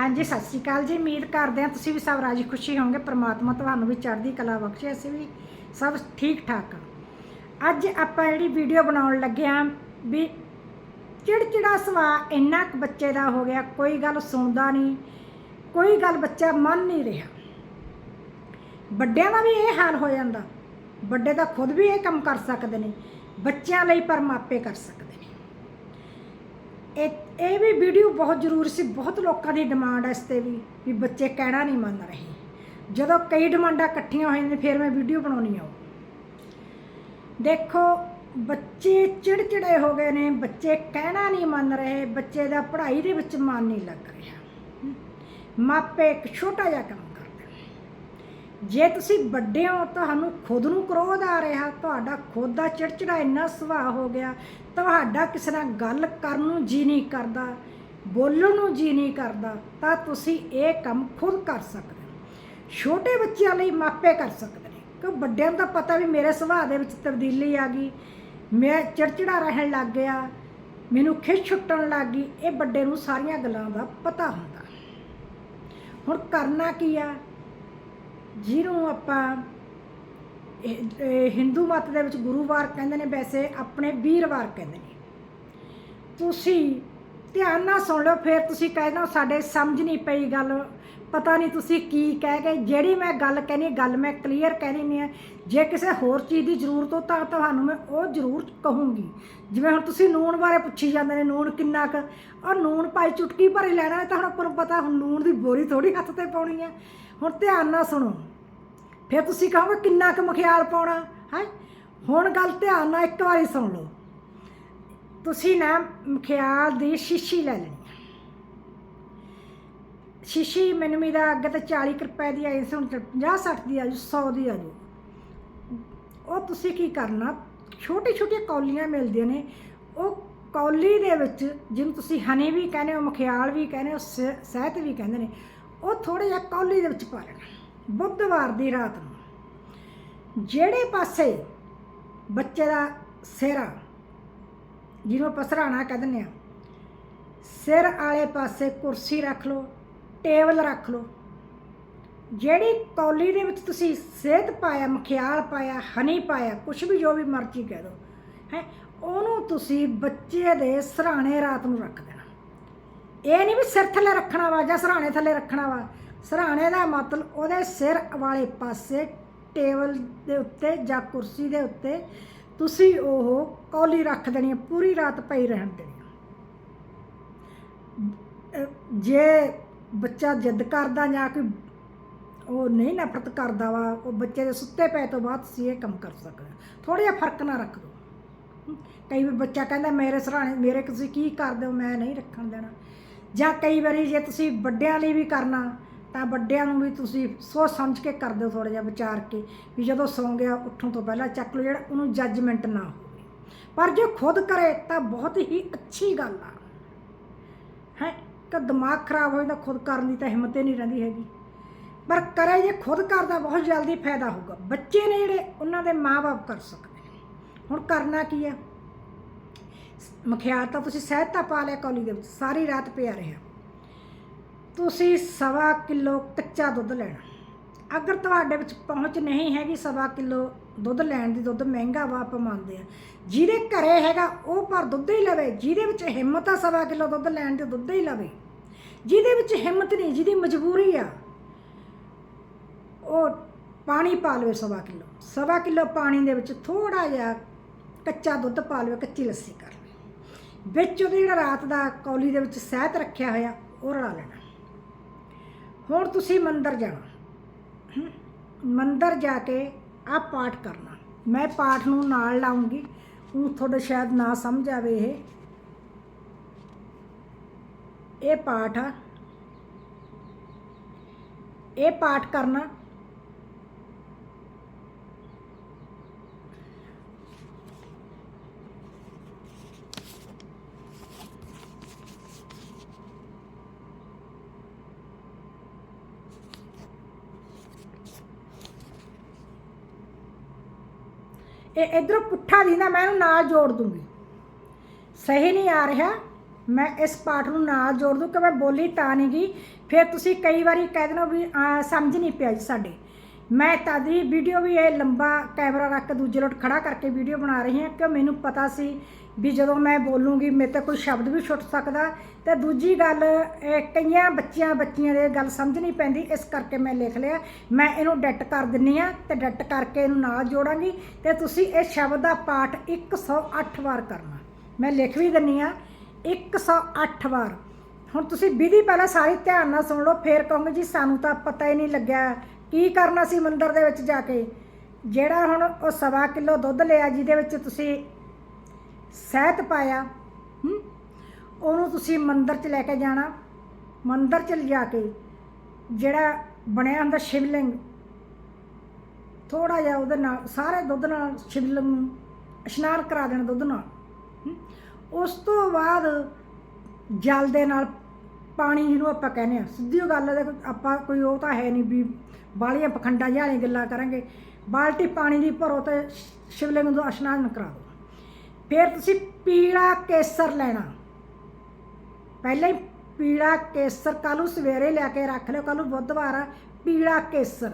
ਹਾਂਜੀ, ਸਤਿ ਸ਼੍ਰੀ ਅਕਾਲ ਜੀ। ਉਮੀਦ ਕਰਦੇ ਹਾਂ ਤੁਸੀਂ ਵੀ ਸਭ ਰਾਜੀ ਖੁਸ਼ੀ ਹੋਵੋਗੇ। ਪ੍ਰਮਾਤਮਾ ਤੁਹਾਨੂੰ ਵੀ ਚੜ੍ਹਦੀ ਕਲਾ ਬਖਸ਼ੇ। ਅਸੀਂ ਵੀ ਸਭ ਠੀਕ ਠਾਕ ਹਾਂ। ਅੱਜ ਆਪਾਂ ਜਿਹੜੀ ਵੀਡੀਓ ਬਣਾਉਣ ਲੱਗੇ ਹਾਂ ਵੀ ਚਿੜਚਿੜਾ ਸੁਭਾਅ ਇੰਨਾ ਕੁ ਬੱਚੇ ਦਾ ਹੋ ਗਿਆ, ਕੋਈ ਗੱਲ ਸੁਣਦਾ ਨਹੀਂ, ਕੋਈ ਗੱਲ ਬੱਚਾ ਮੰਨ ਨਹੀਂ ਰਿਹਾ। ਵੱਡਿਆਂ ਦਾ ਵੀ ਇਹ ਹਾਲ ਹੋ ਜਾਂਦਾ। ਵੱਡੇ ਤਾਂ ਖੁਦ ਵੀ ਇਹ ਕੰਮ ਕਰ ਸਕਦੇ ਨੇ, ਬੱਚਿਆਂ ਲਈ ਪਰ ਮਾਪੇ ਕਰ ਸਕਦੇ ਨੇ। ਇਹ ਇਹ ਵੀ ਵੀਡੀਓ ਬਹੁਤ ਜ਼ਰੂਰੀ ਸੀ, ਬਹੁਤ ਲੋਕਾਂ ਦੀ ਡਿਮਾਂਡ ਹੈ ਇਸ ਤੇ ਵੀ ਵੀ ਬੱਚੇ ਕਹਿਣਾ ਨਹੀਂ ਮੰਨ ਰਹੇ। ਜਦੋਂ ਕਈ ਡਿਮਾਂਡਾਂ ਇਕੱਠੀਆਂ ਹੋਈਆਂ ਨੇ ਫਿਰ ਮੈਂ ਵੀਡੀਓ ਬਣਾਉਣੀ ਆ ਦੇਖੋ, ਬੱਚੇ ਚਿੜਚਿੜੇ ਹੋ ਗਏ ਨੇ, ਬੱਚੇ ਕਹਿਣਾ ਨਹੀਂ ਮੰਨ ਰਹੇ, ਬੱਚੇ ਦਾ ਪੜ੍ਹਾਈ ਦੇ ਵਿੱਚ ਮਨ ਨਹੀਂ ਲੱਗ ਰਿਹਾ। ਮਾਪੇ ਇੱਕ ਛੋਟਾ ਜਿਹਾ ਕੰਮ ਜੇ ਤੁਸੀਂ ਵੱਡੇ ਹੋ ਤੁਹਾਨੂੰ ਖੁਦ ਨੂੰ ਕ੍ਰੋਧ ਆ ਰਿਹਾ, ਤੁਹਾਡਾ ਖੁਦ ਦਾ ਚਿੜਚਿੜਾ ਇੰਨਾ ਸੁਭਾਅ ਹੋ ਗਿਆ, ਤੁਹਾਡਾ ਕਿਸੇ ਨਾਲ ਗੱਲ ਕਰਨ ਨੂੰ ਜੀ ਨਹੀਂ ਕਰਦਾ, ਬੋਲਣ ਨੂੰ ਜੀ ਨਹੀਂ ਕਰਦਾ, ਤਾਂ ਤੁਸੀਂ ਇਹ ਕੰਮ ਖੁਦ ਕਰ ਸਕਦੇ ਹੋ। ਛੋਟੇ ਬੱਚਿਆਂ ਲਈ ਮਾਪੇ ਕਰ ਸਕਦੇ ਨੇ। ਕਿ ਵੱਡਿਆਂ ਨੂੰ ਤਾਂ ਪਤਾ ਵੀ ਮੇਰੇ ਸੁਭਾਅ ਦੇ ਵਿੱਚ ਤਬਦੀਲੀ ਆ ਗਈ, ਮੈਂ ਚਿੜਚਿੜਾ ਰਹਿਣ ਲੱਗ ਗਿਆ, ਮੈਨੂੰ ਖਿੱਚ ਛੁੱਟਣ ਲੱਗ ਗਈ, ਇਹ ਵੱਡੇ ਨੂੰ ਸਾਰੀਆਂ ਗੱਲਾਂ ਦਾ ਪਤਾ ਹੁੰਦਾ। ਹੁਣ ਕਰਨਾ ਕੀ ਆ? ਜਿਹਨੂੰ ਆਪਾਂ ਹਿੰਦੂ ਮਤ ਦੇ ਵਿੱਚ ਗੁਰੂਵਾਰ ਕਹਿੰਦੇ ਨੇ, ਵੈਸੇ ਆਪਣੇ ਵੀਰਵਾਰ ਕਹਿੰਦੇ ਨੇ। ਤੁਸੀਂ ਧਿਆਨ ਨਾਲ ਸੁਣ ਲਓ, ਫਿਰ ਤੁਸੀਂ ਕਹਿਣਾ ਸਾਡੇ ਸਮਝ ਨਹੀਂ ਪਈ ਗੱਲ, ਪਤਾ ਨਹੀਂ ਤੁਸੀਂ ਕੀ ਕਹਿ ਗਏ। ਜਿਹੜੀ ਮੈਂ ਗੱਲ ਕਹਿਣੀ ਗੱਲ ਮੈਂ ਕਲੀਅਰ ਕਹਿਣੀ ਨਹੀਂ ਹੈ। ਜੇ ਕਿਸੇ ਹੋਰ ਚੀਜ਼ ਦੀ ਜ਼ਰੂਰਤ ਹੋ ਤਾਂ ਤੁਹਾਨੂੰ ਮੈਂ ਉਹ ਜ਼ਰੂਰ ਕਹੂੰਗੀ। ਜਿਵੇਂ ਹੁਣ ਤੁਸੀਂ ਨੂਣ ਬਾਰੇ ਪੁੱਛੀ ਜਾਂਦੇ ਨੇ, ਨੂਣ ਕਿੰਨਾ ਕੁ ਔਰ ਨੂਣ ਪਾਈ ਚੁਟਕੀ ਭਰੇ ਲੈਣਾ ਤਾਂ ਹੁਣ ਆਪਾਂ ਨੂੰ ਪਤਾ, ਹੁਣ ਨੂਣ ਦੀ ਬੋਰੀ ਥੋੜੀ ਹੱਥ ਤੇ ਪਾਉਣੀ ਹੈ। ਹੁਣ ਧਿਆਨ ਨਾਲ ਸੁਣੋ। ਫਿਰ ਤੁਸੀਂ ਕਹੋਗੇ ਕਿੰਨਾ ਕੁ ਮਖਿਆਲ ਪਾਉਣਾ, ਹੈ? ਹੁਣ ਗੱਲ ਧਿਆਨ ਨਾਲ ਇੱਕ ਵਾਰੀ ਸੁਣ ਲਓ। ਤੁਸੀਂ ਨਾ ਮਖਿਆਲ ਦੀ ਸ਼ੀਸ਼ੀ ਲੈ ਲੈਣੀ ਸ਼ੀਸ਼ੀ ਮੈਨੂੰ ਮੇਰਾ ਅੱਗੇ ਤਾਂ 40 ਕੁ ਰੁਪਏ ਦੀ ਆਈ ਸੀ, ਹੁਣ 50 60 ਦੀ ਆ ਜੂ 100 ਦੀ ਆ ਜੂ ਉਹ ਤੁਸੀਂ ਕੀ ਕਰਨਾ ਛੋਟੀ ਛੋਟੀਆਂ ਕੌਲੀਆਂ ਮਿਲਦੀਆਂ ਨੇ, ਉਹ ਕੌਲੀ ਦੇ ਵਿੱਚ ਜਿਹਨੂੰ ਤੁਸੀਂ ਹਨੀ ਵੀ ਕਹਿੰਦੇ ਹੋ, ਮਖਿਆਲ ਵੀ ਕਹਿੰਦੇ ਹੋ ਸਹਿਤ ਵੀ ਕਹਿੰਦੇ ਨੇ ਉਹ ਥੋੜਾ ਜਿਹਾ ਕੌਲੀ ਦੇ ਵਿੱਚ ਪਾ ਲੈਣਾ। ਬੁੱਧਵਾਰ ਦੀ ਰਾਤ ਨੂੰ ਜਿਹੜੇ ਪਾਸੇ ਬੱਚੇ ਦਾ ਸਿਰ ਆ ਜਿਹਨੂੰ ਆਪਾਂ ਸਰਾਣਾ ਕਹਿ ਦਿੰਦੇ ਆ ਸਿਰ ਵਾਲੇ ਪਾਸੇ ਕੁਰਸੀ ਰੱਖ ਲਓ, ਟੇਬਲ ਰੱਖ ਲਓ, ਜਿਹੜੀ ਕੌਲੀ ਦੇ ਵਿੱਚ ਤੁਸੀਂ ਸਿਹਤ ਪਾਇਆ, ਮਖਿਆਲ ਪਾਇਆ, ਹਨੀ ਪਾਇਆ ਕੁਝ ਵੀ ਜੋ ਵੀ ਮਰਜ਼ੀ ਕਹਿ ਦਿਓ, ਹੈ, ਉਹਨੂੰ ਤੁਸੀਂ ਬੱਚੇ ਦੇ ਸਰਾਣੇ ਰਾਤ ਨੂੰ ਰੱਖ ਦੇਣਾ ਇਹ ਨਹੀਂ ਵੀ ਸਿਰ ਥੱਲੇ ਰੱਖਣਾ ਵਾ ਜਾਂ ਸਰਾਣੇ ਥੱਲੇ ਰੱਖਣਾ ਵਾ। ਸਰਾਣੇ ਦਾ ਮਤਲਬ ਉਹਦੇ ਸਿਰ ਵਾਲੇ ਪਾਸੇ ਟੇਬਲ ਦੇ ਉੱਤੇ ਜਾਂ ਕੁਰਸੀ ਦੇ ਉੱਤੇ ਤੁਸੀਂ ਉਹ ਕੌਲੀ ਰੱਖ ਦੇਣੀ ਹੈ ਪੂਰੀ ਰਾਤ ਪਈ ਰਹਿਣ ਦੇਣੀ ਜੇ ਬੱਚਾ ਜਿੱਦ ਕਰਦਾ ਜਾਂ ਕੋਈ ਉਹ ਨਹੀਂ ਨਫ਼ਰਤ ਕਰਦਾ ਵਾ, ਉਹ ਬੱਚੇ ਦੇ ਸੁੱਤੇ ਪਏ ਤੋਂ ਬਾਅਦ ਤੁਸੀਂ ਇਹ ਕੰਮ ਕਰ ਸਕਦੇ ਹੋ। ਥੋੜਾ ਜਿਹਾ ਫ਼ਰਕ ਨਾ ਰੱਖ ਦਿਓ। ਕਈ ਵਾਰ ਬੱਚਾ ਕਹਿੰਦਾ, ਮੇਰੇ ਸਰਾਣੇ, ਮੇਰੇ ਤੁਸੀਂ ਕੀ ਕਰਦੇ ਹੋ ਮੈਂ ਨਹੀਂ ਰੱਖਣ ਦੇਣਾ। ਜਾਂ ਕਈ ਵਾਰੀ ਜੇ ਤੁਸੀਂ ਵੱਡਿਆਂ ਲਈ ਵੀ ਕਰਨਾ, ਤਾਂ ਵੱਡਿਆਂ ਨੂੰ ਵੀ ਤੁਸੀਂ ਸੋਚ ਸਮਝ ਕੇ ਕਰ ਦਿਓ ਥੋੜਾ ਜਿਹਾ ਵਿਚਾਰ ਕੇ ਵੀ ਜਦੋਂ ਸੌਂ ਗਿਆ ਉੱਠਣ ਤੋਂ ਪਹਿਲਾਂ ਚੱਕ ਲਓ ਜਿਹੜਾ ਉਹਨੂੰ ਜੱਜਮੈਂਟ ਨਾ ਹੋਵੇ। ਪਰ ਜੇ ਖੁਦ ਕਰੇ, ਤਾਂ ਬਹੁਤ ਹੀ ਅੱਛੀ ਗੱਲ ਆ। ਹੈ? ਕਿ ਦਿਮਾਗ ਖਰਾਬ ਹੋ ਜਾਂਦਾ ਖੁਦ ਕਰਨ ਦੀ ਤਾਂ ਹਿੰਮਤ ਹੀ ਨਹੀਂ ਰਹਿੰਦੀ ਹੈਗੀ। ਪਰ ਕਰੇ ਜੇ ਖੁਦ ਕਰਦਾ, ਬਹੁਤ ਜਲਦੀ ਫਾਇਦਾ ਹੋਊਗਾ। ਬੱਚੇ ਨੇ ਜਿਹੜੇ, ਉਹਨਾਂ ਦੇ ਮਾਪੇ ਕਰ ਸਕਦੇ ਹੁਣ ਕਰਨਾ ਕੀ ਹੈ ਮਖਿਆਲ ਤਾਂ ਤੁਸੀਂ ਸਹਿਤਾ ਪਾ ਲਿਆ ਕੌਲੀ ਦੇ ਵਿੱਚ, ਸਾਰੀ ਰਾਤ ਪਿਆ ਰਿਹਾ। ਤੁਸੀਂ ਸਵਾ ਕਿਲੋ ਕੱਚਾ ਦੁੱਧ ਲੈਣਾ। ਅਗਰ ਤੁਹਾਡੇ ਵਿੱਚ ਪਹੁੰਚ ਨਹੀਂ ਹੈਗੀ ਸਵਾ ਕਿਲੋ ਦੁੱਧ ਲੈਣ ਦੀ, ਦੁੱਧ ਮਹਿੰਗਾ ਵਾ ਆਪਾਂ ਮੰਨਦੇ ਆ ਜਿਹਦੇ ਘਰੇ ਹੈਗਾ, ਉਹ ਪਰ ਦੁੱਧ ਹੀ ਲਵੇ। ਜਿਹਦੇ ਵਿੱਚ ਹਿੰਮਤ ਆ ਸਵਾ ਕਿਲੋ ਦੁੱਧ ਲੈਣ ਦੀ ਦੁੱਧ ਹੀ ਲਵੇ। ਜਿਹਦੇ ਵਿੱਚ ਹਿੰਮਤ ਨਹੀਂ, ਜਿਹਦੀ ਮਜਬੂਰੀ ਆ, ਉਹ ਪਾਣੀ ਪਾ ਲਵੇ ਸਵਾ ਕਿਲੋ। ਸਵਾ ਕਿਲੋ ਪਾਣੀ ਦੇ ਵਿੱਚ ਥੋੜਾ ਜਿਹਾ ਕੱਚਾ ਦੁੱਧ ਪਾ ਲਵੇ, ਕੱਚੀ ਲੱਸੀ ਕਰ ਲਵੇ ਵਿੱਚ ਉਹਦੇ ਜਿਹੜਾ ਰਾਤ ਦਾ ਕੌਲੀ ਦੇ ਵਿੱਚ ਸਹਿਤ ਰੱਖਿਆ ਹੋਇਆ, ਉਹ ਰਲਾ ਲੈਣਾ। ਹੁਣ ਤੁਸੀਂ ਮੰਦਰ ਜਾਣਾ। ਮੰਦਰ ਜਾ ਕੇ ਆ ਪਾਠ ਕਰਨਾ। ਮੈਂ ਪਾਠ ਨੂੰ ਨਾਲ ਲਾਉਂਗੀ। ਉਹ ਤੁਹਾਡੇ ਸ਼ਾਇਦ ਨਾ ਸਮਝ ਆਵੇ ਇਹ। ਇਹ ਪਾਠ ਆ। ਇਹ ਪਾਠ ਕਰਨਾ ਇਹ ਇਧਰੋਂ ਪੁੱਠਾ ਦੀ ਨਾ ਮੈਂ ਇਹਨੂੰ ਨਾਲ ਜੋੜ ਦੂੰਗੀ। ਸਹੀ ਨਹੀਂ ਆ ਰਿਹਾ। ਮੈਂ ਇਸ ਪਾਠ ਨੂੰ ਨਾਲ ਜੋੜ ਦੂੰ ਕਿ ਮੈਂ ਬੋਲੀ ਤਾਂ ਨਹੀਂ ਗਈ। ਫਿਰ ਤੁਸੀਂ ਕਈ ਵਾਰੀ ਕਹਿ ਦੇਣਾ ਵੀ ਸਮਝ ਨਹੀਂ ਪਿਆ ਜੀ ਸਾਡੇ। ਮੈਂ ਤਾਦੀ ਵੀਡੀਓ ਵੀ ਇਹ ਲੰਬਾ ਕੈਮਰਾ ਰੱਖ ਦੂਜੇ ਲੋਟ ਖੜਾ ਕਰਕੇ ਵੀਡੀਓ ਬਣਾ ਰਹੀ ਹਾਂ ਕਿ ਮੈਨੂੰ ਪਤਾ ਸੀ ਵੀ ਜਦੋਂ ਮੈਂ ਬੋਲੂੰਗੀ, ਮੇਰੇ ਤੇ ਕੋਈ ਸ਼ਬਦ ਵੀ ਛੁੱਟ ਸਕਦਾ ਤੇ ਦੂਜੀ ਗੱਲ, ਇਹ ਕਈਆਂ ਬੱਚਿਆਂ ਬੱਚੀਆਂ ਦੇ ਗੱਲ ਸਮਝ ਨਹੀਂ ਪੈਂਦੀ, ਇਸ ਕਰਕੇ ਮੈਂ ਲਿਖ ਲਿਆ। ਮੈਂ ਇਹਨੂੰ ਡਿਟ ਕਰ ਦਿੰਨੀ ਆ ਤੇ ਡਿਟ ਕਰਕੇ ਇਹਨੂੰ ਨਾਲ ਜੋੜਾਂਗੀ ਤੇ ਤੁਸੀਂ ਇਹ ਸ਼ਬਦ ਦਾ ਪਾਠ 108 ਵਾਰ ਕਰਨਾ। ਮੈਂ ਲਿਖ ਵੀ ਦਿੰਨੀ ਆ 108 ਵਾਰ। ਹੁਣ ਤੁਸੀਂ ਵਿਧੀ ਪਹਿਲਾਂ ਸਾਰੀ ਧਿਆਨ ਨਾਲ ਸੁਣ ਲਓ, ਫੇਰ ਕਹੋਗੇ ਜੀ ਸਾਨੂੰ ਤਾਂ ਪਤਾ ਹੀ ਨਹੀਂ ਲੱਗਿਆ ਕੀ ਕਰਨਾ ਸੀ ਮੰਦਿਰ ਦੇ ਵਿੱਚ ਜਾ ਕੇ? ਜਿਹੜਾ ਹੁਣ ਉਹ ਸਵਾ ਕਿਲੋ ਦੁੱਧ ਲਿਆ, ਜਿਹਦੇ ਵਿੱਚ ਤੁਸੀਂ ਸਹਿਤ ਪਾਇਆ ਉਹਨੂੰ ਤੁਸੀਂ ਮੰਦਿਰ 'ਚ ਲੈ ਕੇ ਜਾਣਾ। ਮੰਦਿਰ 'ਚ ਲਿਜਾ ਕੇ ਜਿਹੜਾ ਬਣਿਆ ਹੁੰਦਾ ਸ਼ਿਵਲਿੰਗ ਥੋੜਾ ਜਿਹਾ ਉਹਦੇ ਨਾਲ, ਸਾਰੇ ਦੁੱਧ ਨਾਲ ਸ਼ਿਵਲਿੰਗ ਨੂੰ ਇਸ਼ਨਾਨ ਕਰਾ ਦੇਣਾ ਦੁੱਧ ਨਾਲ ਉਸ ਤੋਂ ਬਾਅਦ ਜਲ ਦੇ ਨਾਲ ਪਾਣੀ ਜਿਹਨੂੰ ਆਪਾਂ ਕਹਿੰਦੇ ਆ ਸਿੱਧੀ ਉਹ ਗੱਲ ਹੈ, ਦੇਖੋ, ਆਪਾਂ ਕੋਈ ਉਹ ਤਾਂ ਹੈ ਨਹੀਂ ਵੀ ਬਾਲੀਆਂ ਪਖੰਡਾਂ ਜਿਹੀਆਂ ਵਾਲੀਆਂ ਗੱਲਾਂ ਕਰਾਂਗੇ। ਬਾਲਟੀ ਪਾਣੀ ਦੀ ਭਰੋ ਤੇ ਸ਼ਿਵਲਿੰਗ ਨੂੰ ਇਸ਼ਨਾਨ ਕਰਾ ਦਿਓ। ਫਿਰ ਤੁਸੀਂ ਪੀਲਾ ਕੇਸਰ ਲੈਣਾ। ਪਹਿਲਾਂ ਹੀ ਪੀਲਾ ਕੇਸਰ ਕੱਲ੍ਹ ਨੂੰ ਸਵੇਰੇ ਲਿਆ ਕੇ ਰੱਖ ਲਿਓ, ਕੱਲ੍ਹ ਨੂੰ ਬੁੱਧਵਾਰ ਆ, ਪੀਲਾ ਕੇਸਰ।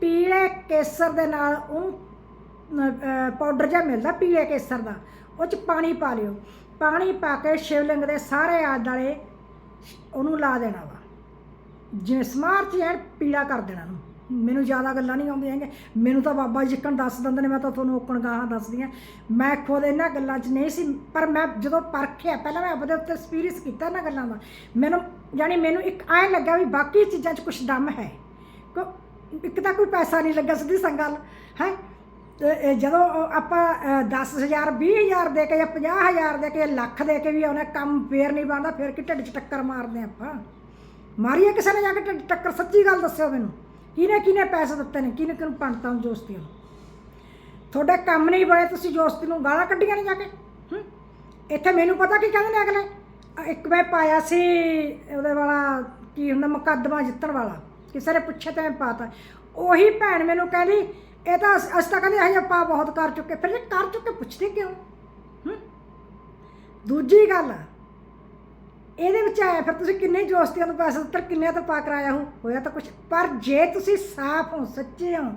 ਪੀਲੇ ਕੇਸਰ ਦੇ ਨਾਲ ਉਹਨੂੰ ਪਾਊਡਰ ਜਿਹਾ ਮਿਲਦਾ ਪੀਲੇ ਕੇਸਰ ਦਾ, ਉਹ ਚ ਪਾਣੀ ਪਾ ਲਿਓ। ਪਾਣੀ ਪਾ ਕੇ ਸ਼ਿਵਲਿੰਗ ਦੇ ਸਾਰੇ ਆਲੇ ਉਹਨੂੰ ਲਾ ਦੇਣਾ ਵਾ। ਜਿਵੇਂ ਸਮਾਰ ਚ ਐਨ ਪੀੜਾ ਕਰ ਦੇਣਾ ਨੂੰ ਮੈਨੂੰ ਜ਼ਿਆਦਾ ਗੱਲਾਂ ਨਹੀਂ ਆਉਂਦੀਆਂ ਹੈਗੀਆਂ। ਮੈਨੂੰ ਤਾਂ ਬਾਬਾ ਜਿੱਕਣ ਦੱਸ ਦਿੰਦੇ ਨੇ, ਮੈਂ ਤਾਂ ਤੁਹਾਨੂੰ ਓਕਣ ਗਾਹਾਂ ਦੱਸਦੀ ਹਾਂ ਮੈਂ ਖੁਦ ਇਹਨਾਂ ਗੱਲਾਂ 'ਚ ਨਹੀਂ ਸੀ, ਪਰ ਮੈਂ ਜਦੋਂ ਪਰਖਿਆ, ਪਹਿਲਾਂ ਮੈਂ ਆਪਦੇ ਉੱਤੇ ਐਕਸਪੀਰੀਅੰਸ ਕੀਤਾ ਇਹਨਾਂ ਗੱਲਾਂ ਦਾ। ਮੈਨੂੰ, ਯਾਨੀ ਮੈਨੂੰ ਇੱਕ ਐਂ ਲੱਗਾ ਵੀ ਬਾਕੀ ਚੀਜ਼ਾਂ 'ਚ ਕੁਝ ਦਮ ਹੈ। ਕਿ, ਇੱਕ ਤਾਂ ਕੋਈ ਪੈਸਾ ਨਹੀਂ ਲੱਗਾ ਸਿੱਧੀ ਸੰਗਲ, ਹੈ? ਤੇ ਇਹ ਜਦੋਂ ਉਹ ਆਪਾਂ ਅ, 10000 20000 ਦੇ ਕੇ ਜਾਂ 50000 ਦੇ ਕੇ ਲੱਖ ਦੇ ਕੇ ਵੀ ਉਹਨੇ ਕੰਮ ਫੇਰ ਨਹੀਂ ਬਣਦਾ ਫਿਰ ਕਿ ਢਿੱਡ 'ਚ ਟੱਕਰ ਮਾਰਦੇ ਆਪਾਂ? ਮਾਰੀਏ ਕਿਸੇ ਨੇ ਜਾ ਕੇ ਢਿੱਡ 'ਚ ਟੱਕਰ ਸੱਚੀ ਗੱਲ ਦੱਸਿਓ ਮੈਨੂੰ। ਕਿਹਨੇ ਕਿਹਨੇ ਪੈਸੇ ਦਿੱਤੇ ਨੇ ਕਿਹਨੇ ਕਿਹਨੂੰ ਪੰਡਤਾਂ ਨੂੰ ਜੋਸਤੀਆਂ ਨੂੰ? ਤੁਹਾਡੇ ਕੰਮ ਨਹੀਂ ਬਣੇ ਤੁਸੀਂ ਜੋਸਤੀ ਨੂੰ ਗਾਲਾਂ ਕੱਢੀਆਂ ਨੇ ਜਾ ਕੇ ਹੂੰ? ਇੱਥੇ ਮੈਨੂੰ ਪਤਾ ਕੀ ਕਹਿੰਦੇ ਨੇ ਅਗਲੇ? ਅ, ਇੱਕ ਮੈਂ ਪਾਇਆ ਸੀ ਉਹਦੇ ਵਾਲਾ ਕੀ ਹੁੰਦਾ ਮੁਕੱਦਮਾ ਜਿੱਤਣ ਵਾਲਾ। ਕਿਸੇ ਨੇ ਪੁੱਛਿਆ ਤੇ ਮੈਂ ਪਾਤਾ। ਉਹੀ ਭੈਣ ਮੈਨੂੰ ਕਹਿੰਦੀ ਇਹ ਤਾਂ ਅਸ- ਅਸੀਂ ਤਾਂ ਕਹਿੰਦੇ ਹਜੇ ਆਪਾਂ ਬਹੁਤ ਕਰ ਚੁੱਕੇ, ਫਿਰ ਜੇ ਕਰ ਚੁੱਕੇ ਪੁੱਛਦੇ ਕਿਉਂ? ਹੂੰ? ਦੂਜੀ ਗੱਲ, ਇਹਦੇ ਵਿੱਚ ਆਇਆ ਫਿਰ ਤੁਸੀਂ ਕਿੰਨੇ ਜੋਸਤੀਆਂ ਤੋਂ ਪੈਸਾ ਦਿੱਤੇ ਕਿੰਨੇ ਤੋਂ ਪਾ ਕਰਾਇਆ ਹੋ? ਹੋਇਆ ਤਾਂ ਕੁਛ, ਪਰ ਜੇ ਤੁਸੀਂ ਸਾਫ਼ ਹੋ, ਸੱਚੇ ਹੋ,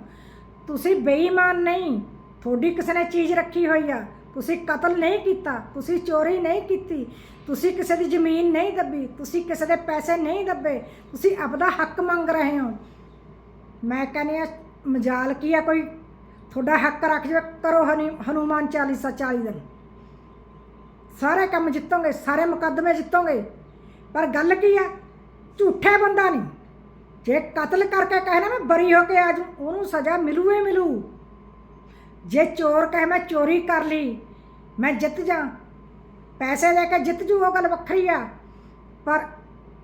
ਤੁਸੀਂ ਬੇਈਮਾਨ ਨਹੀਂ, ਤੁਹਾਡੀ ਕਿਸੇ ਨੇ ਚੀਜ਼ ਰੱਖੀ ਹੋਈ ਆ, ਤੁਸੀਂ ਕਤਲ ਨਹੀਂ ਕੀਤਾ, ਤੁਸੀਂ ਚੋਰੀ ਨਹੀਂ ਕੀਤੀ, ਤੁਸੀਂ ਕਿਸੇ ਦੀ ਜ਼ਮੀਨ ਨਹੀਂ ਦੱਬੀ, ਤੁਸੀਂ ਕਿਸੇ ਦੇ ਪੈਸੇ ਨਹੀਂ ਦੱਬੇ, ਤੁਸੀਂ ਆਪਦਾ ਹੱਕ ਮੰਗ ਰਹੇ ਹੋ। ਮੈਂ ਕਹਿੰਦੀ ਹਾਂ ਮਜਾਲ ਕੀ ਆ ਕੋਈ? ਤੁਹਾਡਾ ਹੱਕ ਰੱਖ ਜਾਵੇ ਕਰੋ ਹਨੀ- ਹਨੂਮਾਨ ਚਾਲੀਸਾ 40 ਦਿਨ। ਸਾਰੇ ਕੰਮ ਜਿੱਤੋਗੇ, ਸਾਰੇ ਮੁਕੱਦਮੇ ਜਿੱਤੋਗੇ। ਪਰ ਗੱਲ ਕੀ ਆ? ਝੂਠੇ ਬੰਦਾ ਨਹੀਂ। ਜੇ ਕਤਲ ਕਰਕੇ ਕਹਿਣਾ ਮੈਂ ਬਰੀ ਹੋ ਕੇ ਆਜੂ ਉਹਨੂੰ ਸਜ਼ਾ ਮਿਲੂ ਹੀ ਮਿਲੂ। ਜੇ ਚੋਰ ਕਹੇ, ਮੈਂ ਚੋਰੀ ਕਰ ਲਈ, ਮੈਂ ਜਿੱਤ ਜਾ ਪੈਸੇ ਦੇ ਕੇ ਜਿੱਤ ਜੂ, ਉਹ ਗੱਲ ਵੱਖਰੀ ਆ। ਪਰ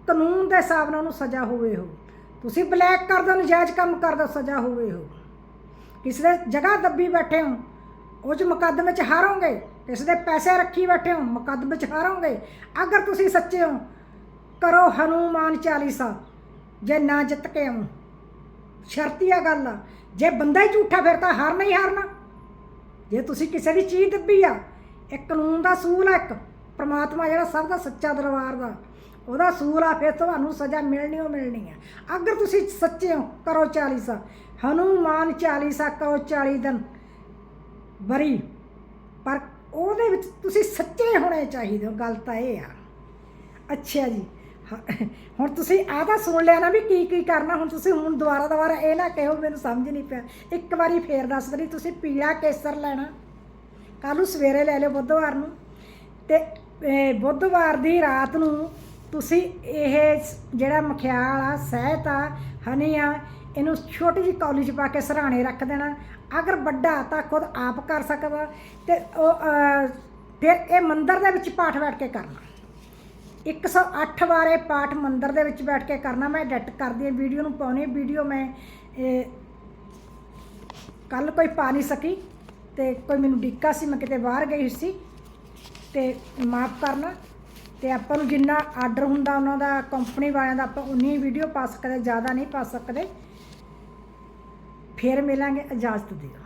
ਕਾਨੂੰਨ ਦੇ ਹਿਸਾਬ ਨਾਲ ਉਹਨੂੰ ਸਜ਼ਾ ਹੋਵੇ ਹੋ ਤੁਸੀਂ ਬਲੈਕ ਕਰ ਦੋ ਨਜਾਇਜ਼ ਕੰਮ ਕਰ ਦੋ ਸਜ਼ਾ ਹੋਵੇ ਹੋ ਕਿਸੇ ਦੇ ਜਗ੍ਹਾ ਦੱਬੀ ਬੈਠੇ ਹੋ। ਉਹ ਚ ਮੁਕੱਦਮੇ ਚ ਹਾਰੋਗੇ ਕਿਸੇ ਦੇ ਪੈਸੇ ਰੱਖੀ ਬੈਠੇ ਹੋ, ਮੁਕੱਦਮੇ ਚ ਹਾਰੋਗੇ। ਅਗਰ ਤੁਸੀਂ ਸੱਚੇ ਹੋ, ਕਰੋ ਹਨੂਮਾਨ ਚਾਲੀਸਾ, ਜੇ ਨਾ ਜਿੱਤ ਕੇ ਆਉਂ। ਸ਼ਰਤੀਆ ਗੱਲ ਆ। ਜੇ ਬੰਦਾ ਹੀ ਝੂਠਾ ਫਿਰ ਤਾਂ ਹਾਰ ਨਹੀਂ ਹਾਰਨਾ। ਜੇ ਤੁਸੀਂ ਕਿਸੇ ਦੀ ਚੀਜ਼ ਦੱਬੀ ਆ, ਇਹ ਕਾਨੂੰਨ ਦਾ ਸੂਲ ਆ ਇੱਕ। ਪ੍ਰਮਾਤਮਾ ਜਿਹੜਾ ਸਭ ਦਾ ਸੱਚਾ ਦਰਬਾਰ ਦਾ। ਉਹਦਾ ਸੂਲ ਆ, ਫਿਰ ਤੁਹਾਨੂੰ ਸਜ਼ਾ ਮਿਲਣੀ ਓ ਮਿਲਣੀ ਆ। ਅਗਰ ਤੁਸੀਂ ਸੱਚੇ ਹੋ, ਕਰੋ ਚਾਲੀਸਾ। ਹਨੂਮਾਨ ਚਾਲੀਸਾ ਕਰੋ 40 ਦਿਨ। ਬਰੀ। ਪਰ ਉਹਦੇ ਵਿੱਚ ਤੁਸੀਂ ਸੱਚੇ ਹੋਣੇ ਚਾਹੀਦੇ ਹੋ, ਗੱਲ ਤਾਂ ਇਹ ਆ। ਅੱਛਾ ਜੀ। ਹ- ਹੁਣ ਤੁਸੀਂ ਆਹ ਤਾਂ ਸੁਣ ਲਿਆ ਨਾ ਵੀ ਕੀ ਕੀ ਕਰਨਾ, ਹੁਣ ਤੁਸੀਂ ਹੁਣ ਦੁਬਾਰਾ ਦੁਬਾਰਾ ਇਹ ਨਾ ਕਹੋ, ਮੈਨੂੰ ਸਮਝ ਨਹੀਂ ਪਿਆ। ਇੱਕ ਵਾਰੀ ਫੇਰ ਦੱਸ ਦਣੀ, ਤੁਸੀਂ ਪੀਲਾ ਕੇਸਰ ਲੈਣਾ। ਕੱਲ੍ਹ ਨੂੰ ਸਵੇਰੇ ਲੈ ਲਿਓ ਬੁੱਧਵਾਰ ਨੂੰ। ਤੇ ਬੁੱਧਵਾਰ ਦੀ ਰਾਤ ਨੂੰ ਤੁਸੀਂ ਇਹ ਜਿਹੜਾ ਮਖਿਆਲ ਆ ਸਹਿਤ ਆ, ਹਨੀ ਆ, ਇਹਨੂੰ ਛੋਟੀ ਜਿਹੀ ਕੌਲੀ 'ਚ ਪਾ ਕੇ ਸਰਾਣੇ ਰੱਖ ਦੇਣਾ। ਅਗਰ ਵੱਡਾ ਤਾਂ ਖੁਦ ਆਪ ਕਰ ਸਕਦਾ ਤੇ ਉਹ ਫਿਰ ਇਹ ਮੰਦਰ ਦੇ ਵਿੱਚ ਪਾਠ ਬੈਠ ਕੇ ਕਰਨਾ। 108 ਵਾਰ ਇਹ ਪਾਠ ਮੰਦਰ ਦੇ ਵਿੱਚ ਬੈਠ ਕੇ ਕਰਨਾ। ਮੈਂ ਐਡਿਟ ਕਰਦੀ ਹਾਂ ਵੀਡੀਓ ਨੂੰ ਪਾਉਣੀ ਵੀਡੀਓ ਮੈਂ ਕੱਲ ਕੋਈ ਪਾ ਨਹੀਂ ਸਕੀ ਤੇ ਕੋਈ ਮੈਨੂੰ ਡਿੱਕਾ ਸੀ, ਮੈਂ ਕਿਤੇ ਬਾਹਰ ਗਈ ਸੀ ਤੇ ਮਾਫ ਕਰਨਾ। ਤੇ ਆਪਾਂ ਨੂੰ ਜਿੰਨਾ ਆਰਡਰ ਹੁੰਦਾ ਉਹਨਾਂ ਦਾ ਕੰਪਨੀ ਵਾਲਿਆਂ ਦਾ ਆਪਾਂ ਉਨੀ ਵੀਡੀਓ ਪਾ ਸਕਦੇ, ਜ਼ਿਆਦਾ ਨਹੀਂ ਪਾ ਸਕਦੇ। ਫਿਰ ਮਿਲਾਂਗੇ ਇਜਾਜ਼ਤ ਦਿਓ।